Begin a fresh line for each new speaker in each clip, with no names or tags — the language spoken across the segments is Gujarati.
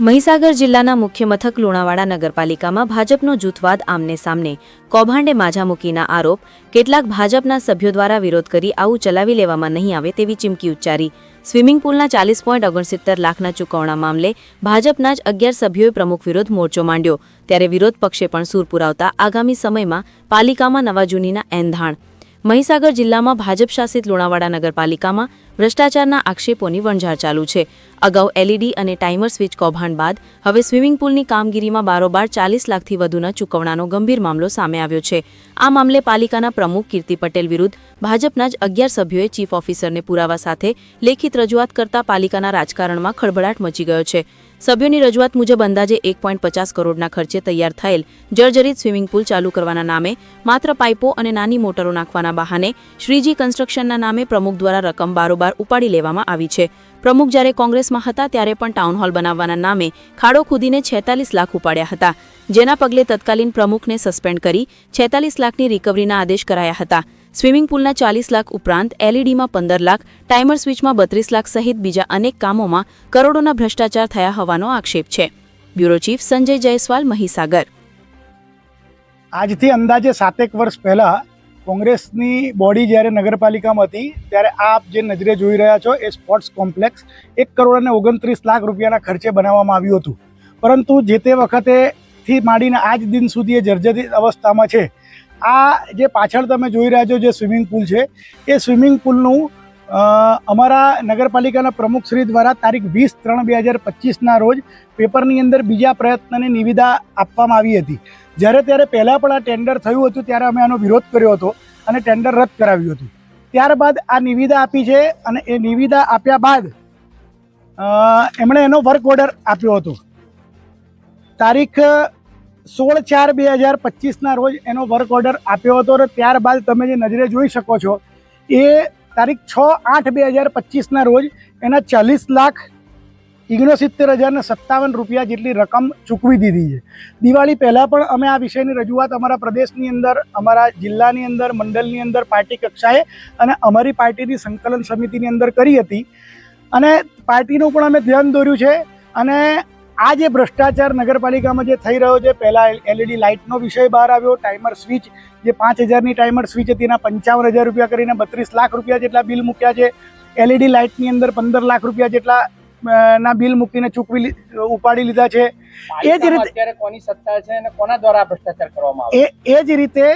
મહીસાગર જિલ્લાના મુખ્ય મથક લુણાવાડા નગરપાલિકામાં ભાજપનો જૂથવાદ આમને સામને કૌભાંડે માજા મૂકીના આરોપ. કેટલાક ભાજપના સભ્યો દ્વારા વિરોધ કરી આવું ચલાવી લેવામાં નહીં આવે તેવી ચીમકી ઉચ્ચારી. સ્વિમિંગ પુલના ચાલીસ પોઈન્ટ ઓગણસિત્તેર લાખના ચૂકવણા મામલે ભાજપના જ અગિયાર સભ્યોએ પ્રમુખ વિરોધ મોરચો માંડ્યો. ત્યારે વિરોધ પક્ષે પણ સૂર પુરાવતા આગામી સમયમાં પાલિકામાં નવા જૂનીના એંધાણ મહીસાગર જિલ્લામાં ભાજપ શાસિત લુણાવાડા નગરપાલિકામાં ભ્રષ્ટાચારના આક્ષેપોની વણઝાર ચાલુ છે. અગાઉ એલઈડી અને ટાઈમર સ્વિચ કૌભાંડ બાદ હવે સ્વિમિંગ પુલની કામગીરીમાં બારોબાર ચાલીસ લાખથી વધુના ચૂકવણાનો ગંભીર મામલો સામે આવ્યો છે. આ મામલે પાલિકાના પ્રમુખ કીર્તિ પટેલ વિરુદ્ધ ભાજપના જ અગિયાર સભ્યોએ ચીફ ઓફિસરને પુરાવા સાથે લેખિત રજૂઆત કરતા પાલિકાના રાજકારણમાં ખળભળાટ મચી ગયો છે. સભ્યોની રજૂઆત મુજબ અંદાજે એક પોઈન્ટ પચાસ કરોડના ખર્ચે તૈયાર થયેલ જર્જરિત સ્વિમિંગ પુલ ચાલુ કરવાના નામે માત્ર પાઇપો અને નાની મોટરો નાખવાના બહાને શ્રીજી કન્સ્ટ્રક્શનના નામે પ્રમુખ દ્વારા રકમ બારોબાર ઉપાડી લેવામાં આવી છે. પ્રમુખ જ્યારે કોંગ્રેસમાં હતા ત્યારે પણ ટાઉન હોલ બનાવવાના નામે ખાડો ખુદીને છેતાલીસ લાખ ઉપાડ્યા હતા. જેના પગલે તત્કાલીન પ્રમુખને સસ્પેન્ડ કરી છેતાલીસ લાખની રિકવરીના આદેશ કરાયા હતા. સ્વિમિંગ પુલના ચાલીસ લાખ ઉપરાંત એલઈડીમાં પંદર લાખ, ટાઈમર સ્વિચમાં બત્રીસ લાખ સહિત બીજા અનેક કામોમાં કરોડોના ભ્રષ્ટાચાર થયા હોવાનો આક્ષેપ છે. Bureau chief Sanjay Jaiswal, Mahisagar.
આજથી અંદાજે સાતેક વર્ષ પહેલાં કોંગ્રેસની બોડી જ્યારે નગરપાલિકામાં હતી, ત્યારે આપ જે નજરે જોઈ રહ્યા છો એ સ્પોર્ટ્સ કોમ્પ્લેક્સ એક કરોડ અને ઓગણત્રીસ લાખ રૂપિયાના ખર્ચે બનાવવામાં આવ્યું હતું. પરંતુ જે તે વખતેથી માંડીને આજ દિન સુધી એ જર્જરિત અવસ્થામાં છે. આ જે પાછળ તમે જોઈ રહ્યા છો જે સ્વિમિંગ પુલ છે, એ સ્વિમિંગ પુલનું અમારા નગરપાલિકાના પ્રમુખશ્રી દ્વારા તારીખ વીસ ત્રણ બે હજાર પચીસના રોજ પેપરની અંદર બીજા પ્રયત્નની નિવિદા આપવામાં આવી હતી. જ્યારે ત્યારે પહેલાં પણ આ ટેન્ડર થયું હતું, ત્યારે અમે આનો વિરોધ કર્યો હતો અને ટેન્ડર રદ કરાવ્યું હતું. ત્યારબાદ આ નિવિદા આપી છે અને એ નિવિદા આપ્યા બાદ એમણે એનો વર્ક ઓર્ડર આપ્યો હતો. તારીખ સોળ ચાર બે હજાર પચીસના રોજ એનો વર્ક ઓર્ડર આપ્યો હતો અને ત્યારબાદ તમે જે નજરે જોઈ શકો છો, એ તારીખ છ આઠ બે હજાર પચીસના રોજ એના ચાલીસ લાખ ઓગણસિત્તેર હજારને સત્તાવન રૂપિયા જેટલી રકમ ચૂકવી દીધી છે. દિવાળી પહેલાં પણ અમે આ વિષયની રજૂઆત અમારા પ્રદેશની અંદર, અમારા જિલ્લાની અંદર, મંડળની અંદર, પાર્ટી કક્ષાએ અને અમારી પાર્ટીની સંકલન સમિતિની અંદર કરી હતી. અને પાર્ટીનું પણ અમે ધ્યાન દોર્યું છે અને આ જે ભ્રષ્ટાચાર નગરપાલિકામાં જે થઈ રહ્યો છે પહેલાં એલઈડી લાઇટનો વિષય બહાર આવ્યો ટાઈમર સ્વિચ જે પાંચ હજારની ટાઈમર સ્વિચ હતી એના પંચાવન હજાર રૂપિયા કરીને બત્રીસ લાખ રૂપિયા જેટલા બિલ મૂક્યા છે. એલઈડી લાઇટની અંદર પંદર લાખ રૂપિયા જેટલા ના બિલ મૂકીને ચૂકવી ઉપાડી લીધા છે. એ જ રીતે-
કોની સત્તા છે અને કોના દ્વારા ભ્રષ્ટાચાર કરવામાં આવે
એ જ રીતે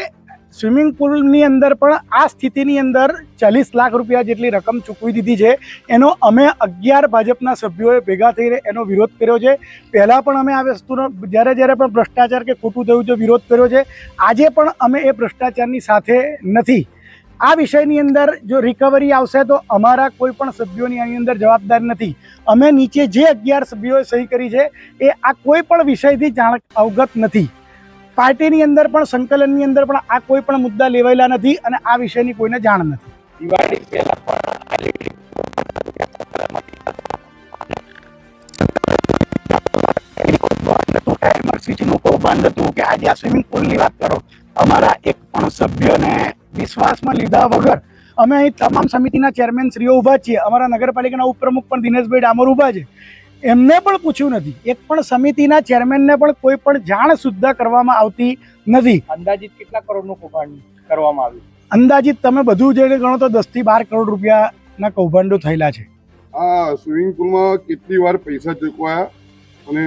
સ્વિમિંગ પુલની અંદર પણ આ સ્થિતિની અંદર ચાલીસ લાખ રૂપિયા જેટલી રકમ ચૂકવી દીધી છે. એનો અમે અગિયાર ભાજપના સભ્યોએ ભેગા થઈને એનો વિરોધ કર્યો છે. પહેલાં પણ અમે આ વસ્તુનો, જ્યારે જ્યારે પણ ભ્રષ્ટાચાર કે ખોટું થયું છે, વિરોધ કર્યો છે. આજે પણ અમે એ ભ્રષ્ટાચારની સાથે નથી. આ વિષયની અંદર જો રિકવરી આવશે તો અમારા કોઈ પણ સભ્યોની આની અંદર જવાબદાર નથી. અમે નીચે જે અગિયાર સભ્યોએ સહી કરી છે, એ આ કોઈ પણ વિષયથી જાણ અવગત નથી. પાર્ટીની અંદર પણ, સંકલનની અંદર પણ આ કોઈ પણ મુદ્દા લેવાયેલા નથી અને આ વિષયની કોઈને જાણ નથી. કૌભાંડ હતું કે આજે આ સ્વિમિંગ પુલની વાત કરો. અમારા એક પણ સભ્યને વિશ્વાસમાં લીધા વગર અમે અહીં તમામ સમિતિના ચેરમેન શ્રીઓ ઊભા છીએ. અમારા નગરપાલિકાના ઉપપ્રમુખ પણ દિનેશભાઈ ડામોર ઊભા છે. એમને પણ પૂછ્યું નથી. એક પણ સમિતિના ચેરમેનને પણ કોઈ પણ જાણ સુદ્ધા કરવામાં આવતી નથી.
અંદાજિત કેટલા કરોડનું કૌભાંડ કરવામાં આવ્યું?
અંદાજિત તમે બધું જઈને ગણો તો દસથી બાર કરોડ રૂપિયાના કૌભાંડો થયેલા છે.
આ સ્વિમિંગ પુલમાં કેટલી વાર પૈસા ચૂકવાયા અને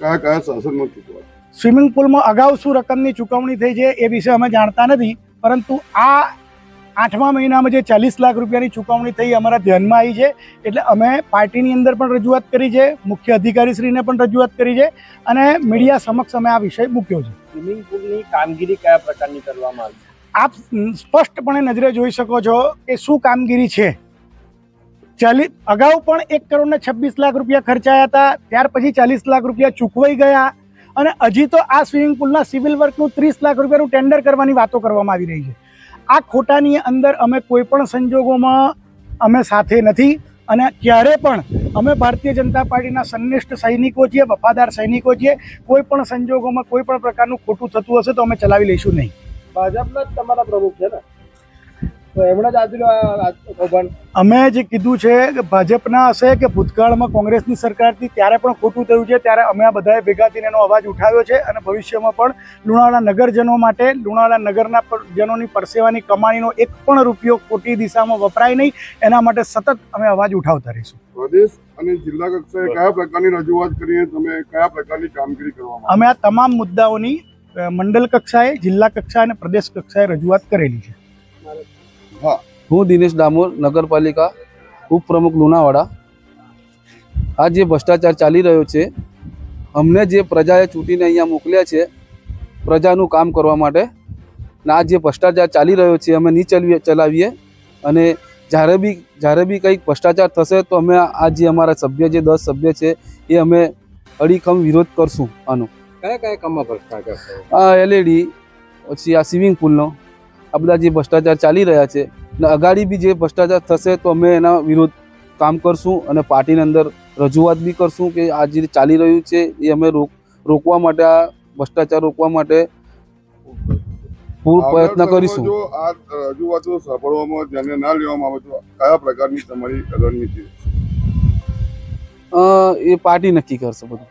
કયા કયા શાસનમાં ચૂકવાયા?
સ્વિમિંગ પુલમાં અગાઉ શું રકમની ચૂકવણી થઈ છે એ વિશે અમે જાણતા નથી પરંતુ આ આઠમા મહિનામાં જે ચાલીસ લાખ રૂપિયાની ચૂકવણી થઈ અમારા ધ્યાનમાં આવી છે. એટલે અમે પાર્ટીની અંદર પણ રજૂઆત કરી છે મુખ્ય અધિકારીશ્રીને પણ રજૂઆત કરી છે અને મીડિયા સમક્ષ અમે આ વિષય મૂક્યો છે.
સ્વિમિંગ પુલની કામગીરી કયા પ્રકારની કરવામાં આવી?
આપ સ્પષ્ટપણે નજરે જોઈ શકો છો કે શું કામગીરી છે. ચાલી અગાઉ પણ એક કરોડ ને છવ્વીસ લાખ રૂપિયા ખર્ચાયા હતા ત્યાર પછી ચાલીસ લાખ રૂપિયા ચૂકવાઈ ગયા અને હજી તો આ સ્વિમિંગ પુલના સિવિલ વર્કનું ત્રીસ લાખ રૂપિયાનું ટેન્ડર કરવાની વાતો કરવામાં આવી રહી છે. આ ખોટાની અંદર અમે કોઈ પણ સંજોગોમાં અમે સાથે નથી અને ક્યારે પણ અમે ભારતીય જનતા પાર્ટીના સંનિષ્ઠ સૈનિકો છીએ, વફાદાર સૈનિકો છીએ, કોઈ પણ સંજોગોમાં કોઈ પણ પ્રકારનું ખોટું થતું હશે તો અમે ચલાવી લઈશું નહીં.
ભાજપના જ તમારા પ્રમુખ છે ને? તો એમણે જ આપેલું આ આ કૌભાંડ
અમે જે કીધું છે કે ભાજપના હશે કે ભૂતકાળમાં કોંગ્રેસની સરકારથી ત્યારે પણ ખોટું થયું છે ત્યારે અમે આ બધાએ ભેગા થઈને એનો અવાજ ઉઠાવ્યો છે અને ભવિષ્યમાં પણ લુણાવાડા નગરજનો માટે લુણાવાડા નગરના જનોની પરસેવાની કમાણીનો એક પણ રૂપિયો ખોટી દિશામાં વપરાય નહીં એના માટે સતત અમે અવાજ ઉઠાવતા રહીશું.
પ્રદેશ અને જિલ્લા કક્ષાએ કયા પ્રકારની રજૂઆત કરીને તમે કયા પ્રકારની કામગીરી કરવામાં
અમે આ તમામ મુદ્દાઓની મંડળ કક્ષાએ જિલ્લા કક્ષાએ અને પ્રદેશ કક્ષાએ રજૂઆત કરેલી છે.
હું. દિનેશ ડામોર નગરપાલિકા ઉપપ્રમુખ લુણાવાડા. આ જે ભ્રષ્ટાચાર ચાલી રહ્યો છે અમને જે પ્રજાએ ચૂંટીને અહીંયા મોકલ્યા છે પ્રજાનું કામ કરવા માટે ને આ જે ભ્રષ્ટાચાર ચાલી રહ્યો છે અમે નહીં ચલાવીએ ચલાવીએ અને જ્યારે બી જ્યારે બી કંઈક ભ્રષ્ટાચાર થશે તો અમે આ જે અમારા સભ્ય જે દસ સભ્ય છે એ અમે અડીખમ વિરોધ કરશું આનો.
કયા કયા કામમાં ભ્રષ્ટાચાર
આ એલઈડી પછી આ સ્વિમિંગ પુલનો આ બધા જે ભ્રષ્ટાચાર ચાલી રહ્યા છે અને અગાડી બી જે ભ્રષ્ટાચાર થશે તો અમે એના વિરુદ્ધ કામ કરશું અને પાર્ટીની અંદર રજૂઆત બી કરશું કે આ જે ચાલી રહ્યું છે એ અમે રોક રોકવા માટે આ ભ્રષ્ટાચાર રોકવા માટે પૂર પ્રયત્ન કરીશું.
જો આ રજૂઆતો સાંભળવામાં ધ્યાને ના લેવામાં આવે તો કયા પ્રકારની તમારી રણનીતિ
અ, એ પાર્ટી નક્કી કરશે બધું.